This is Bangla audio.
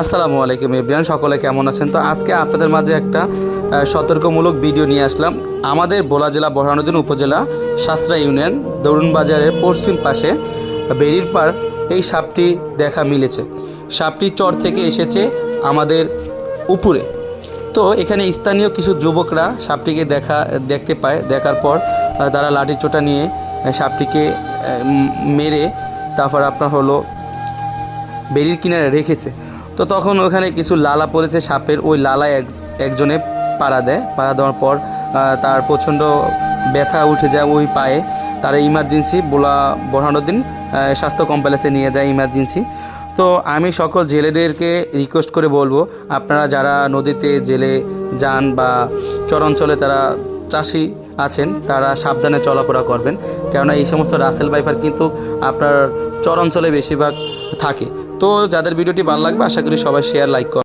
আসসালামু আলাইকুম এভরিয়ান সকলে কেমন আছেন? তো আজকে আপনাদের মাঝে একটা সতর্কমূলক ভিডিও নিয়ে আসলাম। আমাদের ভোলা জেলা বরহানুদ্দিন উপজেলা সাসরা ইউনিয়ন, দরুন বাজারের পশ্চিম পাশে বেরির পার এই সাপটি দেখা মিলেছে। সাপটি চর থেকে এসেছে আমাদের উপরে। তো এখানে স্থানীয় কিছু যুবকরা সাপটিকে দেখা, দেখতে পায়, দেখার পর তারা লাঠি চোটা নিয়ে সাপটিকে মেরে, তারপর আপনার হলো বেরির কিনারে রেখেছে। তো তখন ওখানে কিছু লালা পড়েছে সাপের, ওই লালায় এক, একজনে পাড়া দেয়। পাড়া দেওয়ার পর তার প্রচণ্ড ব্যথা উঠে যায় ওই পায়ে। তারা ইমার্জেন্সি বোলা বোরহানুদ্দিন স্বাস্থ্য কমপ্লেক্সে নিয়ে যায় ইমার্জেন্সি তো আমি সকল জেলেদেরকে রিকোয়েস্ট করে বলব, আপনারা যারা নদীতে জেলে যান বা চরাঞ্চলে তারা চাষি আছেন, তারা সাবধানে চলাফেরা করবেন। কেননা এই সমস্ত রাসেল বাইপার কিন্তু আপনার চরাঞ্চলে বেশিরভাগ থাকে। তো যাদের ভিডিওটি ভালো লাগবে আশা করি সবাই শেয়ার লাইক